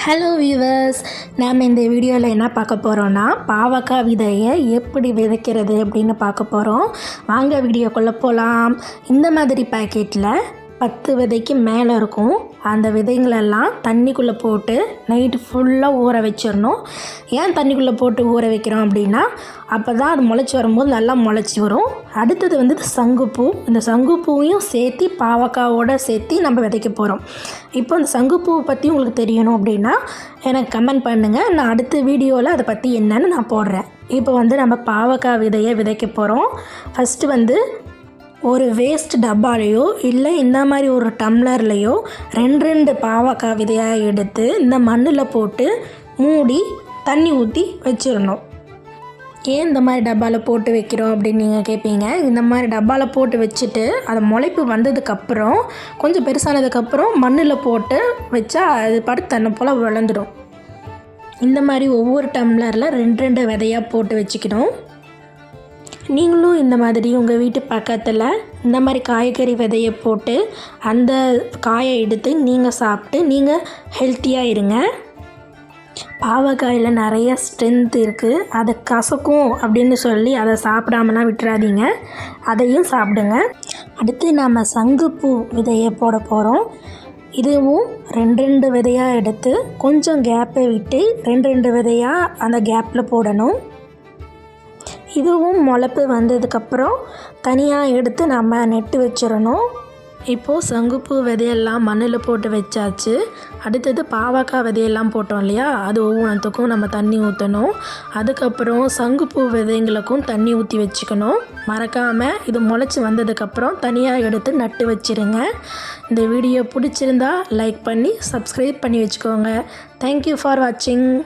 Hello viewers நாம் இந்த வீடியோவில் என்ன பார்க்க போகிறோன்னா பாவக்காய் விதையை எப்படி விதைக்கிறது அப்படின்னு பார்க்க போகிறோம் வாங்க வீடியோக்குள்ளே போகலாம் இந்த மாதிரி பேக்கெட்டில் பத்து விதைக்கு மேலே இருக்கும். அந்த விதைங்களெல்லாம் தண்ணிக்குள்ளே போட்டு நைட்டு ஃபுல்லாக ஊற வச்சிடணும். ஏன் தண்ணிக்குள்ளே போட்டு ஊற வைக்கிறோம் அப்படின்னா அப்போ தான் அது முளைச்சி வரும்போது நல்லா முளைச்சி வரும். அடுத்தது வந்து சங்குப்பூ. இந்த சங்குப்பூவையும் சேர்த்து பாவக்காவோட சேர்த்து நம்ம விதைக்க போகிறோம் இப்போ இந்த சங்குப்பூவை பற்றி உங்களுக்கு தெரியணும் அப்படின்னா எனக்கு கமெண்ட் பண்ணுங்கள் நான் அடுத்த வீடியோவில் அதை பற்றி என்னென்னு நான் போடுறேன். இப்போ வந்து நம்ம பாவக்காய் விதையை விதைக்க போகிறோம் ஃபஸ்ட்டு வந்து ஒரு வேஸ்ட் டப்பாலேயோ இல்லை இந்த மாதிரி ஒரு டம்ளர்லேயோ ரெண்டு ரெண்டு பாவக்காய் விதையாக எடுத்து இந்த மண்ணில் போட்டு மூடி தண்ணி ஊற்றி வச்சிடணும். ஏன் இந்த மாதிரி டப்பாவில் போட்டு வைக்கிறோம் அப்படின்னு நீங்கள் கேட்பீங்க இந்த மாதிரி டப்பாவில் போட்டு வச்சுட்டு அது முளைப்பு வந்ததுக்கப்புறம் கொஞ்சம் பெருசானதுக்கப்புறம் மண்ணில் போட்டு வச்சா அது பாட்டு தன்னை போல் வளர்ந்துடும் இந்த மாதிரி ஒவ்வொரு டம்ளரில் ரெண்டு ரெண்டு விதையாக போட்டு வச்சுக்கணும். நீங்களும் இந்த மாதிரி உங்கள் வீட்டு பக்கத்தில் இந்த மாதிரி காய்கறி விதையை போட்டு அந்த காயை எடுத்து நீங்கள் சாப்பிட்டு நீங்கள் ஹெல்த்தியாக இருங்க. பாவக்காயில் நிறைய ஸ்ட்ரென்த் இருக்குது அதை கசக்கும் அப்படின்னு சொல்லி அதை சாப்பிடாமலாம் விட்டுறாதீங்க. அதையும் சாப்பிடுங்க. அடுத்து நாம் சங்குப்பூ விதையை போட போகிறோம் இதுவும் ரெண்டு ரெண்டு விதையாக எடுத்து கொஞ்சம் கேப்பை விட்டு ரெண்டு ரெண்டு விதையாக அந்த கேப்பில் போடணும். இதுவும் முளப்பு வந்ததுக்கப்புறம் தனியாக எடுத்து நம்ம நெட்டு வச்சிடணும். இப்போது சங்குப்பூ விதையெல்லாம் மண்ணில் போட்டு வச்சாச்சு. அடுத்தது பாவக்காய் விதையெல்லாம் போட்டோம் இல்லையா? அது ஒவ்வொன்றத்துக்கும் நம்ம தண்ணி ஊற்றணும் அதுக்கப்புறம் சங்குப்பூ விதைங்களுக்கும் தண்ணி ஊற்றி வச்சுக்கணும். மறக்காமல் இது முளைச்சி வந்ததுக்கப்புறம் தனியாக எடுத்து நட்டு வச்சிருங்க. இந்த வீடியோ பிடிச்சிருந்தா லைக் பண்ணி சப்ஸ்கிரைப் பண்ணி வச்சுக்கோங்க. தேங்க்யூ ஃபார் வாட்சிங்